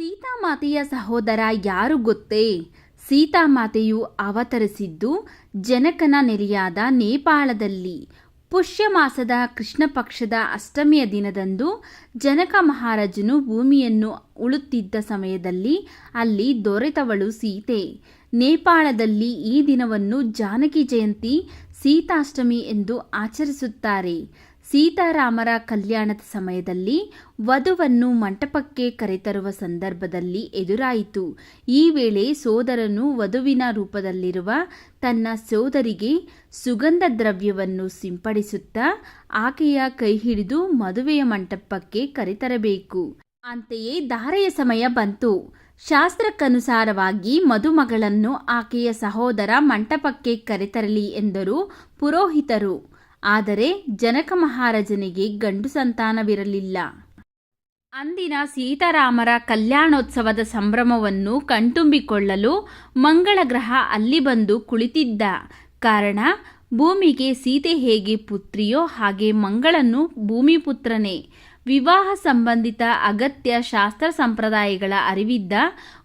ಸೀತಾಮಾತೆಯ ಸಹೋದರ ಯಾರು ಗೊತ್ತೇ? ಸೀತಾಮಾತೆಯು ಅವತರಿಸಿದ್ದು ಜನಕನ ನೆಲೆಯಾದ ನೇಪಾಳದಲ್ಲಿ. ಪುಷ್ಯ ಮಾಸದ ಕೃಷ್ಣ ಪಕ್ಷದ ಅಷ್ಟಮಿಯ ದಿನದಂದು ಜನಕ ಮಹಾರಾಜನು ಭೂಮಿಯನ್ನು ಉಳುತ್ತಿದ್ದ ಸಮಯದಲ್ಲಿ ಅಲ್ಲಿ ದೊರೆತವಳು ಸೀತೆ. ನೇಪಾಳದಲ್ಲಿ ಈ ದಿನವನ್ನು ಜಾನಕಿ ಜಯಂತಿ ಸೀತಾಷ್ಟಮಿ ಎಂದು ಆಚರಿಸುತ್ತಾರೆ. ಸೀತಾರಾಮರ ಕಲ್ಯಾಣದ ಸಮಯದಲ್ಲಿ ವಧುವನ್ನು ಮಂಟಪಕ್ಕೆ ಕರೆತರುವ ಸಂದರ್ಭದಲ್ಲಿ ಎದುರಾಯಿತು. ಈ ವೇಳೆ ಸೋದರನು ವಧುವಿನ ರೂಪದಲ್ಲಿರುವ ತನ್ನ ಸೋದರಿಗೆ ಸುಗಂಧ ದ್ರವ್ಯವನ್ನು ಸಿಂಪಡಿಸುತ್ತಾ ಆಕೆಯ ಕೈ ಹಿಡಿದು ಮದುವೆಯ ಮಂಟಪಕ್ಕೆ ಕರೆತರಬೇಕು. ಅಂತೆಯೇ ಧಾರೆಯ ಸಮಯ ಬಂತು. ಶಾಸ್ತ್ರಕ್ಕನುಸಾರವಾಗಿ ಮದುಮಗಳನ್ನು ಆಕೆಯ ಸಹೋದರ ಮಂಟಪಕ್ಕೆ ಕರೆತರಲಿ ಎಂದರು ಪುರೋಹಿತರು. ಆದರೆ ಜನಕ ಮಹಾರಾಜನಿಗೆ ಗಂಡು ಸಂತಾನವಿರಲಿಲ್ಲ. ಅಂದಿನ ಸೀತಾರಾಮರ ಕಲ್ಯಾಣೋತ್ಸವದ ಸಂಭ್ರಮವನ್ನು ಕಣ್ತುಂಬಿಕೊಳ್ಳಲು ಮಂಗಳ ಗ್ರಹ ಅಲ್ಲಿ ಬಂದು ಕುಳಿತಿದ್ದ. ಕಾರಣ, ಭೂಮಿಗೆ ಸೀತೆ ಹೇಗೆ ಪುತ್ರಿಯೋ ಹಾಗೆ ಮಂಗಳನು ಭೂಮಿ ಪುತ್ರನೇ. ವಿವಾಹ ಸಂಬಂಧಿತ ಅಗತ್ಯ ಶಾಸ್ತ್ರ ಸಂಪ್ರದಾಯಗಳ ಅರಿವಿದ್ದ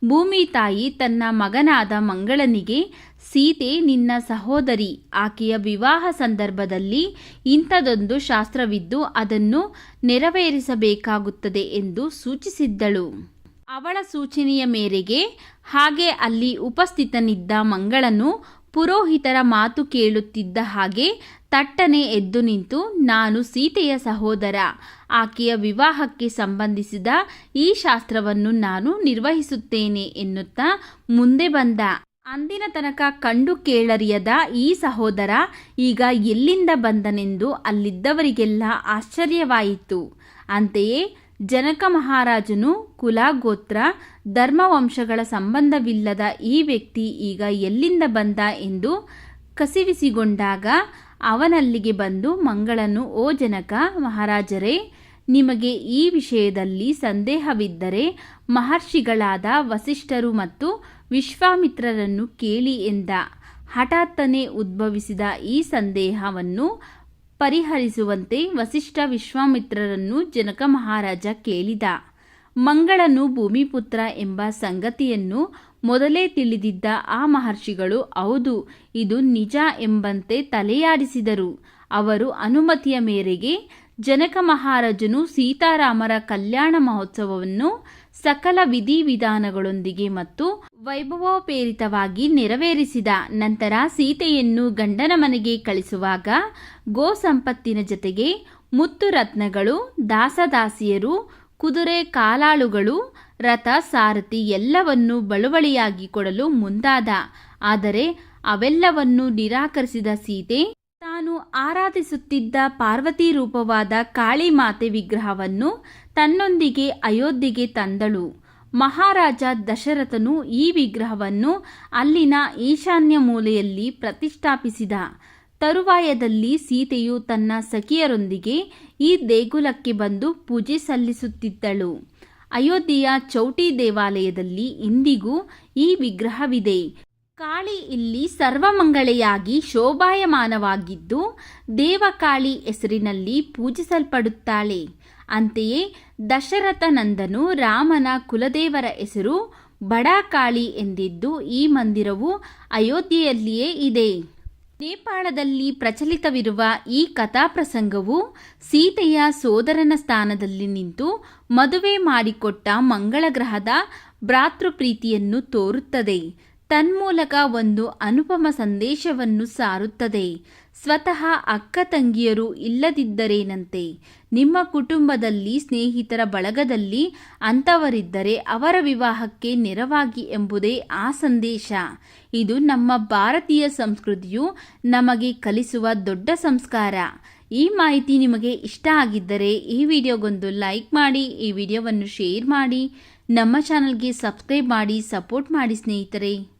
ಭೂಮಿ ತಾಯಿ ತನ್ನ ಮಗನಾದ ಮಂಗಳನಿಗೆ, ಸೀತೆ, ನಿನ್ನ ಸಹೋದರಿ. ಆಕೆಯ ವಿವಾಹ ಸಂದರ್ಭದಲ್ಲಿ ಇಂಥದೊಂದು ಶಾಸ್ತ್ರವಿದ್ದು ಅದನ್ನು ನೆರವೇರಿಸಬೇಕಾಗುತ್ತದೆ ಎಂದು ಸೂಚಿಸಿದ್ದಳು. ಅವಳ ಸೂಚನೆಯ ಮೇರೆಗೆ ಹಾಗೆ ಅಲ್ಲಿ ಉಪಸ್ಥಿತನಿದ್ದ ಮಂಗಳನು ಪುರೋಹಿತರ ಮಾತು ಕೇಳುತ್ತಿದ್ದ ಹಾಗೆ ತಟ್ಟನೆ ಎದ್ದು ನಿಂತು, ನಾನು ಸೀತೆಯ ಸಹೋದರ. ಆಕೆಯ ವಿವಾಹಕ್ಕೆ ಸಂಬಂಧಿಸಿದ ಈ ಶಾಸ್ತ್ರವನ್ನು ನಾನು ನಿರ್ವಹಿಸುತ್ತೇನೆ ಎನ್ನುತ್ತಾ ಮುಂದೆ ಬಂದ. ಅಂದಿನ ತನಕ ಕಂಡು ಕೇಳರಿಯದ ಈ ಸಹೋದರ ಈಗ ಎಲ್ಲಿಂದ ಬಂದನೆಂದು ಅಲ್ಲಿದ್ದವರಿಗೆಲ್ಲ ಆಶ್ಚರ್ಯವಾಯಿತು. ಅಂತೆಯೇ ಜನಕ ಮಹಾರಾಜನು ಕುಲ ಗೋತ್ರ ಧರ್ಮವಂಶಗಳ ಸಂಬಂಧವಿಲ್ಲದ ಈ ವ್ಯಕ್ತಿ ಈಗ ಎಲ್ಲಿಂದ ಬಂದ ಎಂದು ಕಸಿವಿಸಿಗೊಂಡಾಗ ಅವನಲ್ಲಿಗೆ ಬಂದು ಮಂಗಳನು, ಓ ಜನಕ ಮಹಾರಾಜರೇ, ನಿಮಗೆ ಈ ವಿಷಯದಲ್ಲಿ ಸಂದೇಹವಿದ್ದರೆ ಮಹರ್ಷಿಗಳಾದ ವಸಿಷ್ಠರು ಮತ್ತು ವಿಶ್ವಾಮಿತ್ರರನ್ನು ಕೇಳಿ ಎಂದ. ಹಠಾತ್ತನೆ ಉದ್ಭವಿಸಿದ ಈ ಸಂದೇಹವನ್ನು ಪರಿಹರಿಸುವಂತೆ ವಸಿಷ್ಠ ವಿಶ್ವಾಮಿತ್ರರನ್ನು ಜನಕ ಮಹಾರಾಜ ಕೇಳಿದ. ಮಂಗಳನು ಭೂಮಿಪುತ್ರ ಎಂಬ ಸಂಗತಿಯನ್ನು ಮೊದಲೇ ತಿಳಿದಿದ್ದ ಆ ಮಹರ್ಷಿಗಳು, ಹೌದು, ಇದು ನಿಜ ಎಂಬಂತೆ ತಲೆಯಾಡಿಸಿದರು. ಅವರು ಅನುಮತಿಯ ಮೇರೆಗೆ ಜನಕ ಮಹಾರಾಜನು ಸೀತಾರಾಮರ ಕಲ್ಯಾಣ ಮಹೋತ್ಸವವನ್ನು ಸಕಲ ವಿಧಿವಿಧಾನಗಳೊಂದಿಗೆ ಮತ್ತು ವೈಭವೋಪೇರಿತವಾಗಿ ನೆರವೇರಿಸಿದ ನಂತರ ಸೀತೆಯನ್ನು ಗಂಡನ ಮನೆಗೆ ಕಳಿಸುವಾಗ ಗೋ ಸಂಪತ್ತಿನ ಜೊತೆಗೆ ಮುತ್ತು ರತ್ನಗಳು, ದಾಸದಾಸಿಯರು, ಕುದುರೆ ಕಾಲಾಳುಗಳು, ರಥ ಸಾರಥಿ ಎಲ್ಲವನ್ನೂ ಬಳುವಳಿಯಾಗಿ ಕೊಡಲು ಮುಂದಾದ. ಆದರೆ ಅವೆಲ್ಲವನ್ನೂ ನಿರಾಕರಿಸಿದ ಸೀತೆ ತಾನು ಆರಾಧಿಸುತ್ತಿದ್ದ ಪಾರ್ವತಿ ರೂಪವಾದ ಕಾಳಿ ಮಾತೆ ವಿಗ್ರಹವನ್ನು ತನ್ನೊಂದಿಗೆ ಅಯೋಧ್ಯೆಗೆ ತಂದಳು. ಮಹಾರಾಜ ದಶರಥನು ಈ ವಿಗ್ರಹವನ್ನು ಅಲ್ಲಿನ ಈಶಾನ್ಯ ಮೂಲೆಯಲ್ಲಿ ಪ್ರತಿಷ್ಠಾಪಿಸಿದ. ತರುವಾಯದಲ್ಲಿ ಸೀತೆಯು ತನ್ನ ಸಖಿಯರೊಂದಿಗೆ ಈ ದೇಗುಲಕ್ಕೆ ಬಂದು ಪೂಜೆ ಸಲ್ಲಿಸುತ್ತಿದ್ದಳು. ಅಯೋಧ್ಯೆಯ ಚೌಟಿ ದೇವಾಲಯದಲ್ಲಿ ಇಂದಿಗೂ ಈ ವಿಗ್ರಹವಿದೆ. ಕಾಳಿ ಇಲ್ಲಿ ಸರ್ವಮಂಗಳೆಯಾಗಿ ಶೋಭಾಯಮಾನವಾಗಿದ್ದು ದೇವಕಾಳಿ ಹೆಸರಿನಲ್ಲಿ ಪೂಜಿಸಲ್ಪಡುತ್ತಾಳೆ. ಅಂತೆಯೇ ದಶರಥನಂದನು ರಾಮನ ಕುಲದೇವರ ಹೆಸರು ಬಡಾಕಾಳಿ ಎಂದಿದ್ದು ಈ ಮಂದಿರವು ಅಯೋಧ್ಯೆಯಲ್ಲಿಯೇ ಇದೆ. ನೇಪಾಳದಲ್ಲಿ ಪ್ರಚಲಿತವಿರುವ ಈ ಕಥಾಪ್ರಸಂಗವು ಸೀತೆಯ ಸೋದರನ ಸ್ಥಾನದಲ್ಲಿ ನಿಂತು ಮದುವೆ ಮಾಡಿಕೊಟ್ಟ ಮಂಗಳ ಗ್ರಹದ ಭ್ರಾತೃಪ್ರೀತಿಯನ್ನು ತೋರುತ್ತದೆ. ತನ್ಮೂಲಕ ಒಂದು ಅನುಪಮ ಸಂದೇಶವನ್ನು ಸಾರುತ್ತದೆ. ಸ್ವತಃ ಅಕ್ಕ ತಂಗಿಯರು ಇಲ್ಲದಿದ್ದರೇನಂತೆ? ನಿಮ್ಮ ಕುಟುಂಬದಲ್ಲಿ ಸ್ನೇಹಿತರ ಬಳಗದಲ್ಲಿ ಅಂಥವರಿದ್ದರೆ ಅವರ ವಿವಾಹಕ್ಕೆ ನೆರವಾಗಿ ಎಂಬುದೇ ಆ ಸಂದೇಶ. ಇದು ನಮ್ಮ ಭಾರತೀಯ ಸಂಸ್ಕೃತಿಯು ನಮಗೆ ಕಲಿಸುವ ದೊಡ್ಡ ಸಂಸ್ಕಾರ. ಈ ಮಾಹಿತಿ ನಿಮಗೆ ಇಷ್ಟ ಆಗಿದ್ದರೆ ಈ ವಿಡಿಯೋಗೊಂದು ಲೈಕ್ ಮಾಡಿ, ಈ ವಿಡಿಯೋವನ್ನು ಶೇರ್ ಮಾಡಿ, ನಮ್ಮ ಚಾನಲ್ಗೆ ಸಬ್ಸ್ಕ್ರೈಬ್ ಮಾಡಿ, ಸಪೋರ್ಟ್ ಮಾಡಿ ಸ್ನೇಹಿತರೆ.